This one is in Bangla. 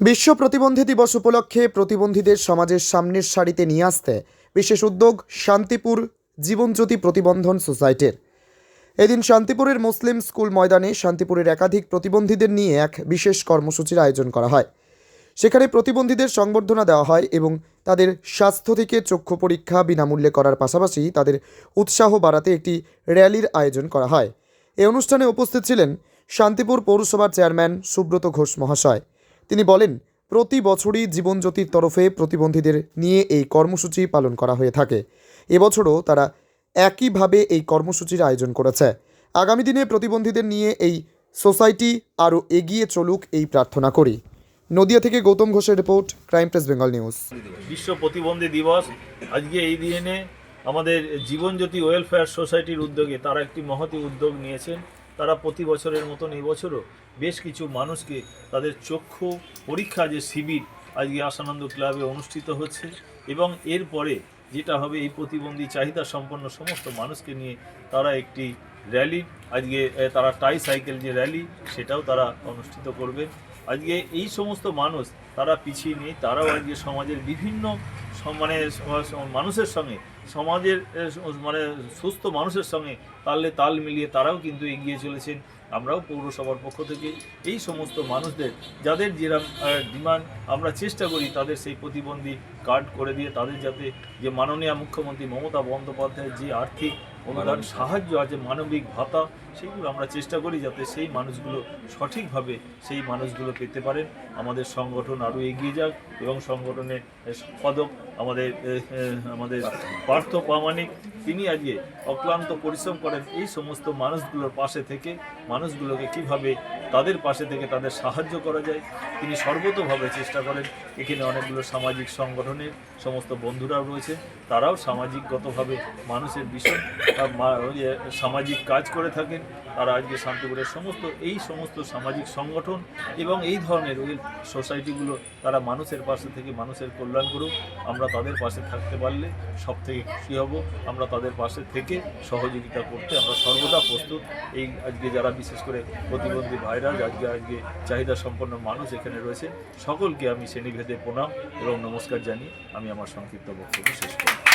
বিশ্ব প্রতিবন্ধী দিবস উপলক্ষে প্রতিবন্ধীদের সমাজের সামনের সারিতে নিয়ে আসতে বিশেষ উদ্যোগ শান্তিপুর জীবনজ্যোতি প্রতিবন্ধন সোসাইটির। এদিন শান্তিপুরের মুসলিম স্কুল ময়দানে শান্তিপুরের একাধিক প্রতিবন্ধীদের নিয়ে এক বিশেষ কর্মসূচির আয়োজন করা হয়। সেখানে প্রতিবন্ধীদের সংবর্ধনা দেওয়া হয় এবং তাদের স্বাস্থ্য থেকে চক্ষু পরীক্ষা বিনামূল্যে করার পাশাপাশি তাদের উৎসাহ বাড়াতে একটি র্যালির আয়োজন করা হয়। এই অনুষ্ঠানে উপস্থিত ছিলেন শান্তিপুর পৌরসভার চেয়ারম্যান সুব্রত ঘোষ মহাশয়। তিনি বলেন, প্রতি বছরই জীবনজ্যোতির তরফে প্রতিবন্ধীদের নিয়ে এই কর্মসূচি পালন করা হয়ে থাকে। এবছরও তারা একইভাবে এই কর্মসূচির আয়োজন করেছে। আগামী দিনে প্রতিবন্ধীদের নিয়ে এই সোসাইটি আরও এগিয়ে চলুক এই প্রার্থনা করি। নদিয়া থেকে গৌতম ঘোষের report, crime press Bengal news. বিশ্ব প্রতিবন্ধী দিবস। আজকে এই দিনে আমাদের জীবনজ্যোতি ওয়েলফেয়ার সোসাইটির উদ্যোগে তারা একটি মহতি উদ্যোগ নিয়েছেন। তারা প্রতি বছরের মতন এই বছরও বেশ কিছু মানুষকে তাদের চক্ষু পরীক্ষা যে শিবির আজকে আসানন্দ ক্লাবে অনুষ্ঠিত হচ্ছে এবং এরপরে যেটা হবে এই প্রতিবন্ধী চাহিদা সম্পন্ন সমস্ত মানুষকে নিয়ে তারা একটি র্যালি, আজকে তারা টাই সাইকেল যে র্যালি, সেটাও তারা অনুষ্ঠিত করবে। আজকে এই সমস্ত মানুষ তারা পিছিয়ে নেই, তারাও আজকে সমাজের বিভিন্ন মানে মানুষের সঙ্গে সমাজের মানে সুস্থ মানুষের সঙ্গে তালে তাল মিলিয়ে তারাও কিন্তু এগিয়ে চলেছেন। আমরাও পৌরসভার পক্ষ থেকে এই সমস্ত মানুষদের যাদের যেরকম ডিমান্ড আমরা চেষ্টা করি তাদের সেই প্রতিবন্ধী কার্ড করে দিয়ে তাদের যাতে যে মাননীয় মুখ্যমন্ত্রী মমতা বন্দ্যোপাধ্যায়ের যে আর্থিক অনুদান সাহায্য আছে মানবিক ভাতা সেগুলো আমরা চেষ্টা করি যাতে সেই মানুষগুলো সঠিকভাবে সেই মানুষগুলো পেতে পারেন। আমাদের সংগঠন আরও এগিয়ে যাক এবং সংগঠনের সম্পাদক আমাদের আমাদের পার্থ প্রামাণিক তিনি আজকে অক্লান্ত পরিশ্রম করেন এই সমস্ত মানুষগুলোর পাশে থেকে। মানুষগুলোকে কীভাবে তাদের পাশে থেকে তাদের সাহায্য করা যায়, তিনি সর্বতভাবে চেষ্টা করেন। এখানে অনেকগুলো সামাজিক সংগঠনের সমস্ত বন্ধুরাও রয়েছে, তারাও সামাজিকগতভাবে মানুষের বিষয়। সামাজিক কাজ করে থাকেন, তারা আজকে শান্তিপুরের সমস্ত, এই সমস্ত সামাজিক সংগঠন এবং এই ধরনের ওই সোসাইটিগুলো, তারা মানুষের পাশে থেকে মানুষের কল্যাণ করুক। আমরা তাদের পাশে থাকতে পারলে সব থেকে খুশি হব। আমরা তাদের পাশে থেকে সহযোগিতা করতে আমরা সর্বদা প্রস্তুত। এই আজকে যারা বিশেষ করে প্রতিবন্ধী ভাইরা আজকে আজকে চাহিদা সম্পন্ন মানুষ এখানে রয়েছে, সকলকে আমি শ্রেণীভেদে প্রণাম এবং নমস্কার জানিয়ে আমি আমার সংক্ষিপ্ত বক্তব্য শেষ করি